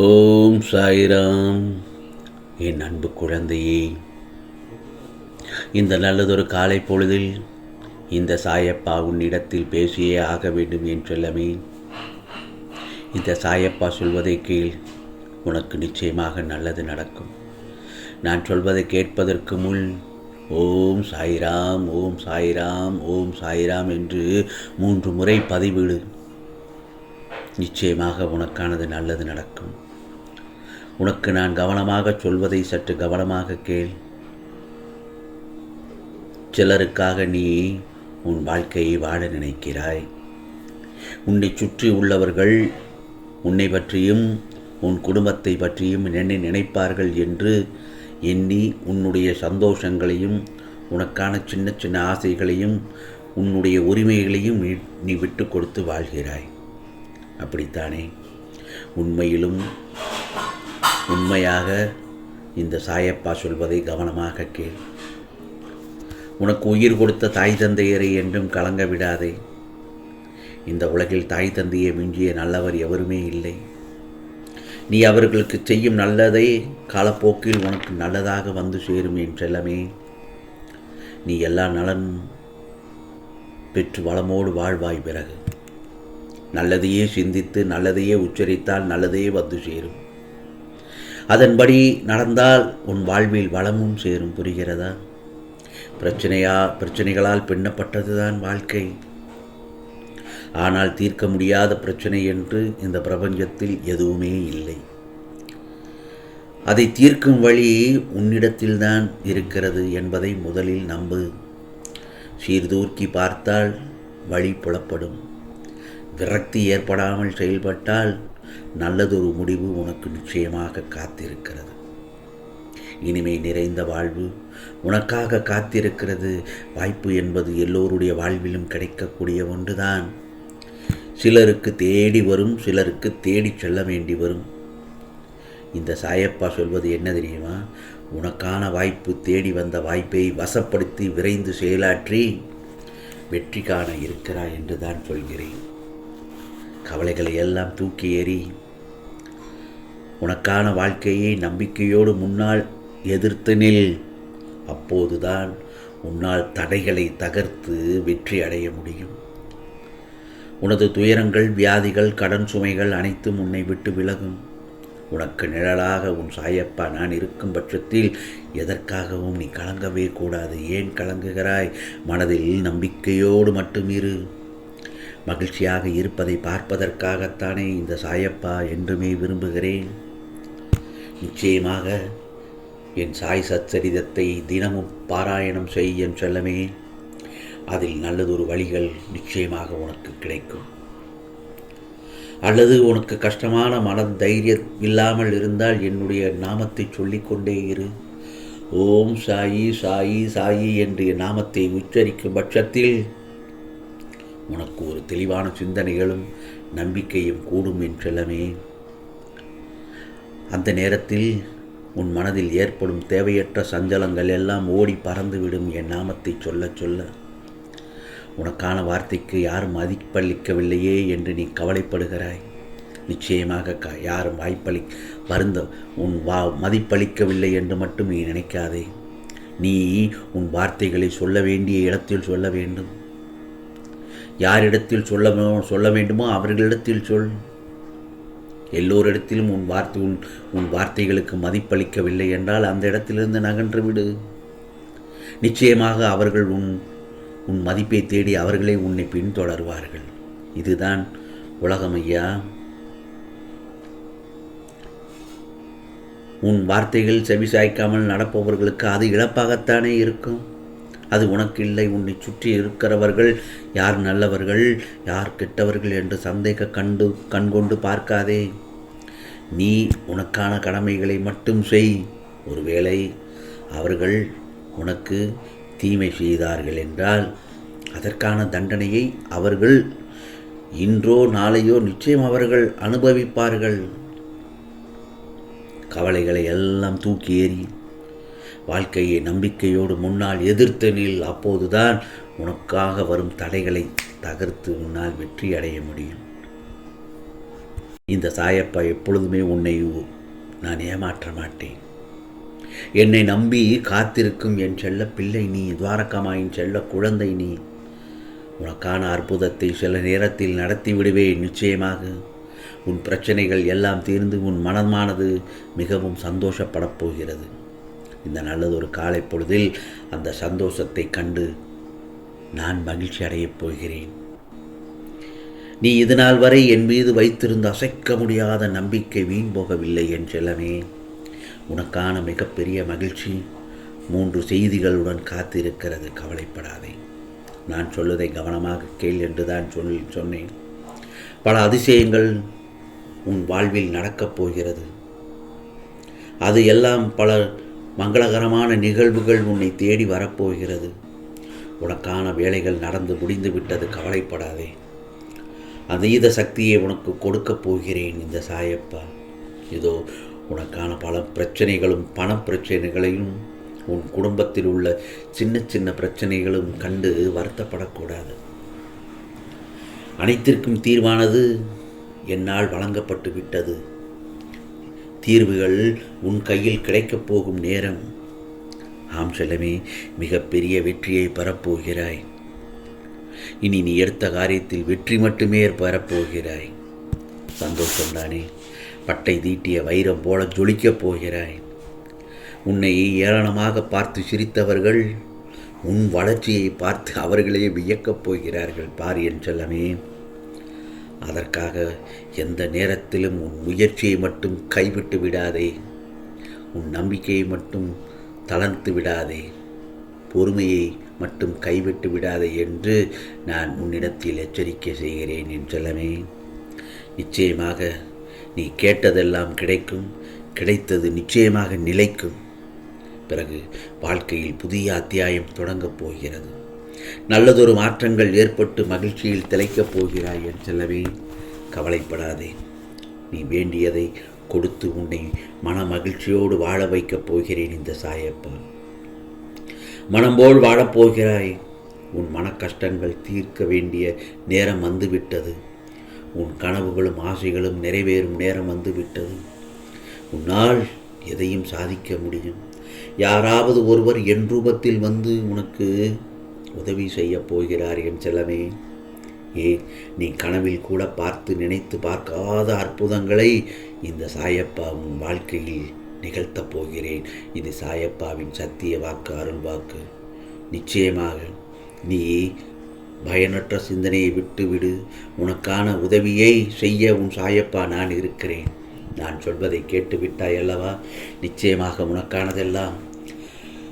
ஓம் சாய்ராம். என் அன்பு குழந்தையே இந்த நல்லதொரு காலை பொழுதில் இந்த சாயப்பா உன்னிடத்தில் பேசியே ஆக வேண்டும் என்றெல்லாமே. இந்த சாயப்பா சொல்வதை கீழ் உனக்கு நிச்சயமாக நல்லது நடக்கும். நான் சொல்வதை கேட்பதற்கு முன் ஓம் சாய்ராம் ஓம் சாய்ராம் ஓம் சாய்ராம் என்று மூன்று முறை பதிவிடு. நிச்சயமாக உனக்கானது நல்லது நடக்கும். உனக்கு நான் கவனமாக சொல்வதை சற்று கவனமாக கேள். சிலருக்காக நீ உன் வாழ்க்கையை வாழ நினைக்கிறாய். உன்னை சுற்றி உள்ளவர்கள் உன்னை பற்றியும் உன் குடும்பத்தை பற்றியும் என்னை நினைப்பார்கள் என்று எண்ணி உன்னுடைய சந்தோஷங்களையும் உனக்கான சின்ன சின்ன ஆசைகளையும் உன்னுடைய உரிமைகளையும் நீ- நீ விட்டு கொடுத்து வாழ்கிறாய். அப்படித்தானே? உண்மையிலும் உண்மையாக இந்த சாயப்பா சொல்வதை கவனமாக கேள். உனக்கு உயிர் கொடுத்த தாய் தந்தையரை என்றும் கலங்க விடாதே. இந்த உலகில் தாய் தந்தையை மிஞ்சிய நல்லவர் எவருமே இல்லை. நீ அவர்களுக்கு செய்யும் நல்லதை காலப்போக்கில் உனக்கு நல்லதாக வந்து சேரும் என் செல்லமே. நீ எல்லா நலன் பெற்று வளமோடு வாழ்வாய் பிறகு. நல்லதையே சிந்தித்து நல்லதையே உச்சரித்தால் நல்லதையே வந்து சேரும். அதன்படி நடந்தால் உன் வாழ்வில் வளமும் சேரும் புரிகிறதா? பிரச்சனையா பிரச்சனைகளால் பின்னப்பட்டதுதான் வாழ்க்கை. ஆனால் தீர்க்க முடியாத பிரச்சனை என்று இந்த பிரபஞ்சத்தில் எதுவுமே இல்லை. அதை தீர்க்கும் வழி உன்னிடத்தில்தான் இருக்கிறது என்பதை முதலில் நம்பு. சீர்தூர்க்கி பார்த்தால் வழி புலப்படும். விரக்தி ஏற்படாமல் செயல்பட்டால் நல்லதொரு முடிவு உனக்கு நிச்சயமாக காத்திருக்கிறது. இனிமை நிறைந்த வாழ்வு உனக்காக காத்திருக்கிறது. வாய்ப்பு என்பது எல்லோருடைய வாழ்விலும் கிடைக்கக்கூடிய ஒன்றுதான். சிலருக்கு தேடி வரும் சிலருக்கு தேடி செல்ல வேண்டி வரும். இந்த சாயப்பா சொல்வது என்ன தெரியுமா? உனக்கான வாய்ப்பு தேடி வந்த வாய்ப்பை வசப்படுத்தி விரைந்து செயலாற்றி வெற்றி காண இருக்கிறாய் என்று தான் சொல்கிறேன். கவலைகளை எல்லாம் தூக்கி ஏறி உனக்கான வாழ்க்கையை நம்பிக்கையோடு முன்னால் எதிர்த்து நில். அப்போதுதான் உன்னால் தடைகளை தகர்த்து வெற்றி அடைய முடியும். உனது துயரங்கள் வியாதிகள் கடன் சுமைகள் அனைத்தும் உன்னை விட்டு விலகும். உனக்கு நிழலாக உன் சாயப்பா நான் இருக்கும் பட்சத்தில் எதற்காகவும் நீ கலங்கவே கூடாது. ஏன் கலங்குகிறாய்? மனதில் நம்பிக்கையோடு மட்டும் இரு. மகிழ்ச்சியாக இருப்பதை பார்ப்பதற்காகத்தானே இந்த சாயப்பா என்றுமே விரும்புகிறேன். நிச்சயமாக என் சாய் சச்சரிதத்தை தினமும் பாராயணம் செய் என் செல்லமே. அதில் நல்லதொரு வழிகள் நிச்சயமாக உனக்கு கிடைக்கும். அல்லது உனக்கு கஷ்டமான மன தைரியம் இல்லாமல் இருந்தால் என்னுடைய நாமத்தை சொல்லிக்கொண்டே இரு. ஓம் சாயி சாயி சாயி என்று நாமத்தை உச்சரிக்கும் பட்சத்தில் உனக்கு ஒரு தெளிவான சிந்தனைகளும் நம்பிக்கையும் கூடும் என் செல்லமே அந்த நேரத்தில் உன் மனதில் ஏற்படும் தேவையற்ற சஞ்சலங்கள் எல்லாம் ஓடி பறந்துவிடும் என் நாமத்தை சொல்லச் சொல்ல. உனக்கான வார்த்தைக்கு யாரும் மதிப்பளிக்கவில்லையே என்று நீ கவலைப்படுகிறாய். நிச்சயமாக க யாரும் வாய்ப்பளி வருந்த உன் வா மதிப்பளிக்கவில்லை என்று மட்டும் நீ நினைக்காதே. நீ உன் வார்த்தைகளை சொல்ல வேண்டிய இடத்தில் சொல்ல வேண்டும். யாரிடத்தில் சொல்ல சொல்ல வேண்டுமோ அவர்களிடத்தில் சொல். எல்லோரிடத்திலும் உன் வார்த்தை உன் உன் வார்த்தைகளுக்கு மதிப்பளிக்கவில்லை என்றால் அந்த இடத்திலிருந்து நகன்று விடு. நிச்சயமாக அவர்கள் உன் உன் மதிப்பை தேடி அவர்களே உன்னை பின்தொடர்வார்கள். இதுதான் உலகம் ஐயா உன் வார்த்தைகள் செவிசாய்க்காமல் நடப்பவர்களுக்கு அது இழப்பாகத்தானே இருக்கும்? அது உனக்கு இல்லை உன்னை சுற்றி இருக்கிறவர்கள் யார் நல்லவர்கள் யார் கெட்டவர்கள் என்று சந்தேக கண்டு கண்கொண்டு பார்க்காதே. நீ உனக்கான கடமைகளை மட்டும் செய். ஒருவேளை அவர்கள் உனக்கு தீமை செய்தார்கள் என்றால் அதற்கான தண்டனையை அவர்கள் இன்றோ நாளையோ நிச்சயம் அவர்கள் அனுபவிப்பார்கள். கவலைகளை எல்லாம் தூக்கி எறி வாழ்க்கையை நம்பிக்கையோடு முன்னால் எதிர்த்து நில் அப்போதுதான் உனக்காக வரும் தடைகளை தகர்த்து உன்னால் வெற்றி அடைய முடியும். இந்த சாயப்பா எப்பொழுதுமே உன்னை நான் ஏமாற்ற மாட்டேன். என்னை நம்பி காத்திருக்கும் என் செல்ல பிள்ளை நீ துவாரகமாயின் செல்ல குழந்தை நீ. உனக்கான அற்புதத்தை சில நேரத்தில் நடத்தி விடுவேன் நிச்சயமாக. உன் பிரச்சனைகள் எல்லாம் தீர்ந்து உன் மனமானது மிகவும் சந்தோஷப்படப் போகிறது. இந்த நல்லதொரு காலை பொழுதில் அந்த சந்தோஷத்தை கண்டு நான் மகிழ்ச்சி அடையப் போகிறேன். நீ இது நாள் வரை என் மீது வைத்திருந்த அசைக்க முடியாத நம்பிக்கை வீண் போகவில்லை என் செல்லமே. உனக்கான மிகப்பெரிய மகிழ்ச்சி மூன்று செய்திகளுடன் காத்திருக்கிறது கவலைப்படாதே. நான் சொல்வதை கவனமாக கேள் என்று தான் சொல் சொன்னேன். பல அதிசயங்கள் உன் வாழ்வில் நடக்கப் போகிறது. அது எல்லாம் பல மங்களகரமான நிகழ்வுகள் உன்னை தேடி வரப்போகிறது. உனக்கான வேலைகள் நடந்து முடிந்து விட்டது கவலைப்படாதே. அதீத சக்தியை உனக்கு கொடுக்கப் போகிறேன் இந்த சாயப்பா. இதோ உனக்கான பல பிரச்சனைகளும் பண பிரச்சனைகளையும் உன் குடும்பத்தில் உள்ள சின்ன சின்ன பிரச்சனைகளும் கண்டு வருத்தப்படக்கூடாது. அனைத்திற்கும் தீர்வானது என்னால் வழங்கப்பட்டு விட்டது தீர்வுகள் உன் கையில் கிடைக்கப் போகும் நேரம். ஆம் செல்லமே மிகப்பெரிய வெற்றியை பெறப்போகிறாய். இனி நீ எடுத்த காரியத்தில் வெற்றி மட்டுமே பெறப்போகிறாய். சந்தோஷம்தானே பட்டை தீட்டிய வைரம் போல ஜொலிக்கப் போகிறாய். உன்னை ஏளனமாக பார்த்து சிரித்தவர்கள் உன் வளர்ச்சியை பார்த்து அவர்களே வியக்கப் போகிறார்கள். பார் என் செல்லமே அதற்காக எந்த நேரத்திலும் உன் முயற்சியை மட்டும் கைவிட்டு விடாதே. உன் நம்பிக்கையை மட்டும் தளர்த்து விடாதே. பொறுமையை மட்டும் கைவிட்டு விடாதே என்று நான் உன்னிடத்தில் எச்சரிக்கை செய்கிறேன் என் செல்லமே. நிச்சயமாக நீ கேட்டதெல்லாம் கிடைக்கும் கிடைத்தது நிச்சயமாக நிலைக்கும். பிறகு வாழ்க்கையில் புதிய அத்தியாயம் தொடங்கப் போகிறது. நல்லதொரு மாற்றங்கள் ஏற்பட்டு மகிழ்ச்சியில் திளைக்கப் போகிறாய் என் செல்லவே கவலைப்படாதே. நீ வேண்டியதை கொடுத்து உன்னை மன மகிழ்ச்சியோடு வாழ வைக்கப் போகிறேன் இந்த சாயப்பா. மனம்போல் வாழப்போகிறாய் உன் மன கஷ்டங்கள் தீர்க்க வேண்டிய நேரம் வந்துவிட்டது. உன் கனவுகளும் ஆசைகளும் நிறைவேறும் நேரம் வந்துவிட்டது. உன்னால் எதையும் சாதிக்க முடியும். யாராவது ஒருவர் என் ரூபத்தில் வந்து உனக்கு உதவி செய்யப் போகிறார் என் செல்லமே. ஏ நீ கனவில் கூட பார்த்து நினைத்து பார்க்காத அற்புதங்களை இந்த சாயப்பா உன் வாழ்க்கையில் நிகழ்த்தப் போகிறேன். இது சாயப்பாவின் சத்திய வாக்கு அருள் வாக்கு. நிச்சயமாக நீ பயனற்ற சிந்தனையை விட்டுவிடு. உனக்கான உதவியை செய்ய உன் சாயப்பா நான் இருக்கிறேன். நான் சொல்வதை கேட்டு விட்டாய் அல்லவா? நிச்சயமாக உனக்கானதெல்லாம்